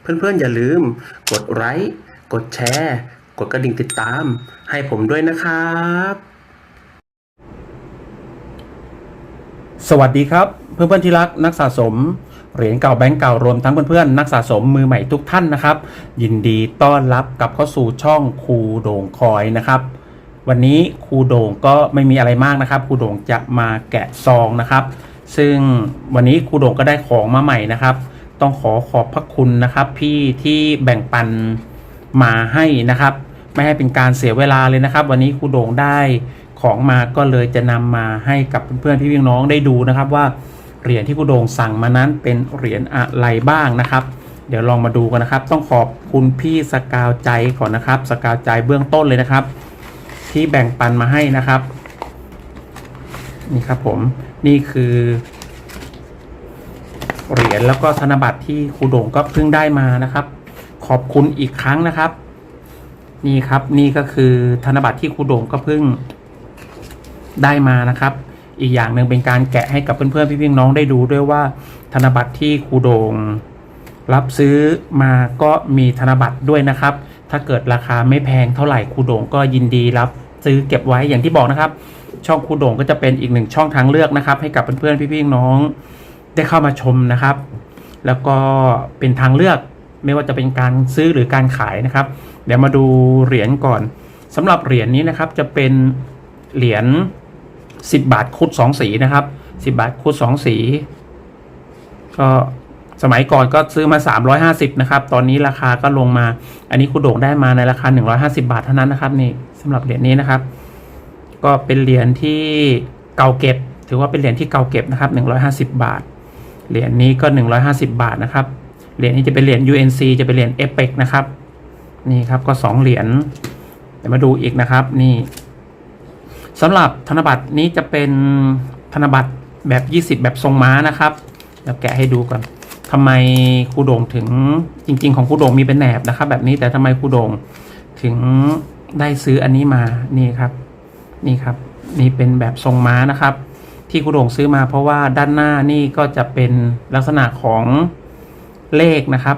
เพื่อนๆ อย่าลืม กดไลค์กดแชร์ กดกระดิ่งติดตาม ให้ผมด้วยนะครับ สวัสดีครับ เพื่อนๆที่รักนักสะสมเหรียญเก่าแบงก์เก่ารวมทั้งเพื่อนๆนักสะสมมือใหม่ทุกท่านนะครับ ยินดีต้อนรับกลับเข้าสู่ช่องครูโด่งคอยนะครับ วันนี้ครูโด่งก็ไม่มีอะไรมากนะครับครูโด่งจะมาแกะซองนะครับ ซึ่งวันนี้ครูโด่งก็ได้ของมาใหม่นะครับ ต้องขอขอบพระคุณนะครับ พี่ที่แบ่งปันมาให้นะครับ ไม่ให้เป็นการเสียเวลาเลยนะครับ วันนี้ครูโด่งได้ของมาก็เลยจะนำมาให้กับเพื่อนๆพี่ๆน้องได้ดูนะครับว่าเหรียญที่ครูโด่งสั่งมานั้นเป็นเหรียญอะไรบ้างนะครับ เดี๋ยวลองมาดูกันนะครับ ต้องขอบคุณพี่สกาวใจก่อนนะครับ สกาวใจเบื้องต้นเลยนะครับ ที่แบ่งปันมาให้นะครับ นี่ครับผมนี่คือ เหรียญแล้วก็ธนบัตรที่ครูโด่งก็เพิ่งได้มานะครับ ขอบคุณอีกครั้งนะครับ นี่ครับนี่ก็คือธนบัตรที่ครูโด่งก็เพิ่งได้มานะครับ อีกอย่างหนึ่งเป็นการแกะให้กับเพื่อนๆพี่ๆน้องได้ดูด้วยว่า ธนบัตรที่ครูโด่งรับซื้อมาก็มีธนบัตรด้วยนะครับ ถ้าเกิดราคาไม่แพงเท่าไหร่ครูโด่งก็ยินดีรับซื้อเก็บไว้อย่างที่บอกนะครับ ช่องครูโด่งก็จะเป็นอีกหนึ่งช่องทางเลือกนะครับ ให้กับเพื่อนๆพี่ๆน้อง ได้เข้ามาชมนะครับ แล้วก็เป็นทางเลือกไม่ว่าจะเป็นการซื้อหรือการขายนะครับ เดี๋ยวมาดูเหรียญก่อนสำหรับเหรียญนี้นะครับจะเป็นเหรียญ10 บาทคุด2สีนะครับ 10 บาทคุด2สี ก็สมัยก่อนก็ซื้อมา 350 นะครับ ตอนนี้ราคาก็ลงมา อันนี้คุณโด่งได้มาในราคา 150 บาทเท่านั้นนะครับนี่สำหรับเหรียญนี้นะครับ ก็เป็นเหรียญที่เก่าเก็บ ถือว่าเป็นเหรียญที่เก่าเก็บนะครับ 150 บาท เหรียญนี้ก็ 150 บาทนะครับ เหรียญนี้จะเป็นเหรียญ UNC จะเป็นเหรียญ e p e c นะครับ นี่ครับก็ 2 เหรียญ เดี๋ยวมาดูอีกนะครับ นี่สำหรับธนบัตรนี้จะเป็นธนบัตรแบบ 20 แบบทรงม้านะครับเดี๋ยวแกะให้ดูก่อนทำไมครูโด่งถึงจริง ๆ ของครูโด่งมีเป็นแหนบนะครับ แบบนี้แต่ทำไมครูโด่งถึงได้ซื้ออันนี้มา นี่ครับ นี่ครับ นี่เป็นแบบทรงม้านะครับ ที่ครูโด่งซื้อมาเพราะว่าด้านหน้านี่ก็จะเป็นลักษณะของเลขนะครับ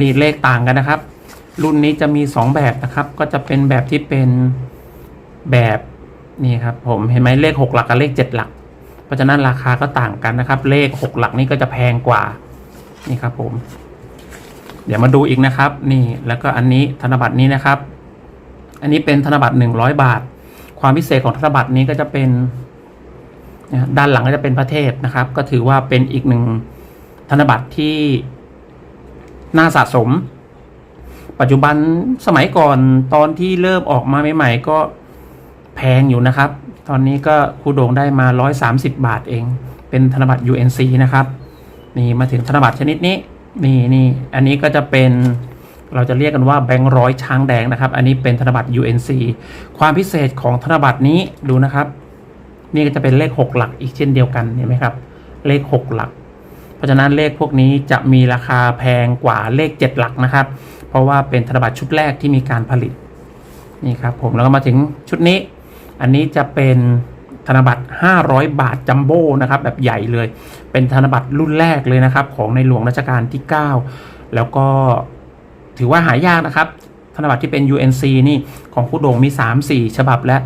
รีเลขต่างกันนะครับ รุ่นนี้จะมี 2 แบบนะครับ ก็จะเป็นแบบที่เป็นแบบนี่ครับผมเห็นไหมเลข 6 หลักกับเลข 7 หลัก เพราะฉะนั้นราคาก็ต่างกันนะครับ เลข 6 หลักนี่ก็จะแพงกว่านี่ครับผม เดี๋ยวมาดูอีกนะครับ นี่แล้วก็อันนี้ธนบัตรนี้นะครับ อันนี้เป็นธนบัตร100 บาท ความพิเศษของธนบัตรนี้ก็จะเป็น นะด้านหลังก็จะเป็นพระเทพนะครับ ก็ถือว่าเป็นอีกหนึ่งธนบัตรที่น่าสะสม ปัจจุบันสมัยก่อนตอนที่เริ่มออกมาใหม่ๆก็แพงอยู่นะครับ ตอนนี้ก็ครูโด่งได้มา 130 บาทเอง เป็นธนบัตร UNC นะครับ นี่มาถึงธนบัตรชนิดนี้ นี่นี่อันนี้ก็จะเป็นเราจะเรียกกันว่าแบงค์ร้อยช้างแดงนะครับ อันนี้เป็นธนบัตร UNC ความพิเศษของธนบัตรนี้ดูนะครับ นี่ก็จะเป็นเลข 6 หลักอีกเช่นเดียวกันเห็นไหมครับ เลข 6 หลัก เพราะฉะนั้นเลขพวกนี้จะมีราคาแพงกว่าเลข 7 หลักนะครับ เพราะว่าเป็นธนบัตรชุดแรกที่มีการผลิตนี่ครับผมแล้วก็มาถึงชุดนี้ อันนี้จะเป็นธนบัตร 500 บาทจัมโบ้นะครับแบบใหญ่เลย เป็นธนบัตรรุ่นแรกเลยนะครับ ของในหลวงรัชกาลที่ 9 แล้วก็ถือว่าหายากนะครับ ธนบัตรที่เป็น UNC นี่ของผู้โด่งมี 3-4 ฉบับและ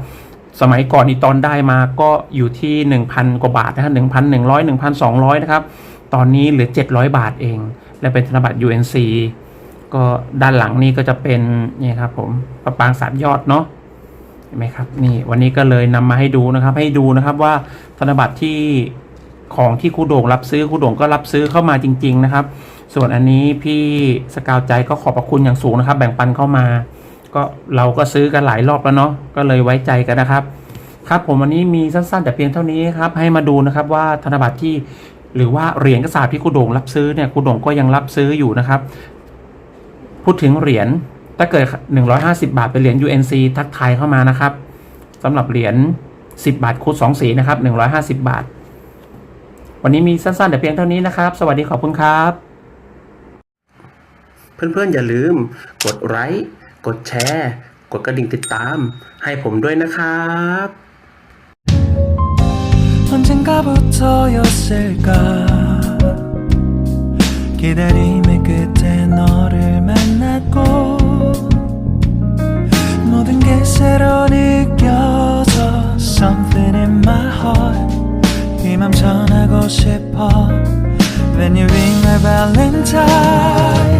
สมัยก่อนอีตอนได้มาก็อยู่ที่ 1,000 กว่าบาทนะครับ1,100 1,200 นะครับ ตอนนี้เหลือ 700 บาทเอง และเป็นธนบัตร UNC ก็ด้านหลังนี่ก็จะเป็นนี่ครับผมประปางสามยอดเนาะเห็นไหมครับนี่วันนี้ก็เลยนำมาให้ดูนะครับ ให้ดูนะครับว่าธนบัตรที่ของที่ครูโด่งรับซื้อครูโด่งก็รับซื้อเข้ามาจริง ๆ นะครับ ส่วนอันนี้พี่สกาวใจก็ขอบพระคุณอย่างสูงนะครับ แบ่งปันเข้ามา ก็เราก็ซื้อกันหลายรอบแล้วเนาะก็เลยไว้ใจกันนะครับ ครับผมวันนี้มีสั้นๆ แต่เพียงเท่านี้ครับให้มาดูนะครับว่าธนบัตรที่หรือว่าเหรียญกระสาบที่ครูโด่งรับซื้อเนี่ยครูโด่งก็ยังรับซื้ออยู่นะครับ พูดถึงเหรียญถ้าเกิด 150 บาทเป็นเหรียญ UNC ทักทายเข้ามานะครับสำหรับเหรียญ 10 บาทคูณ2สีนะครับ 150 บาท วันนี้มีสั้นๆ แต่เพียงเท่านี้นะครับ สวัสดีขอบคุณครับ เพื่อนๆ อย่าลืมกดไลค์ กดแชร์ กดกระดิ่งติดตาม ให้ผมด้วยนะครับ언젠가부터였을까기다림의끝에너를만났고모든게새로느껴져 Something in my heart 이맘 전하고 싶어 When you ring my valentine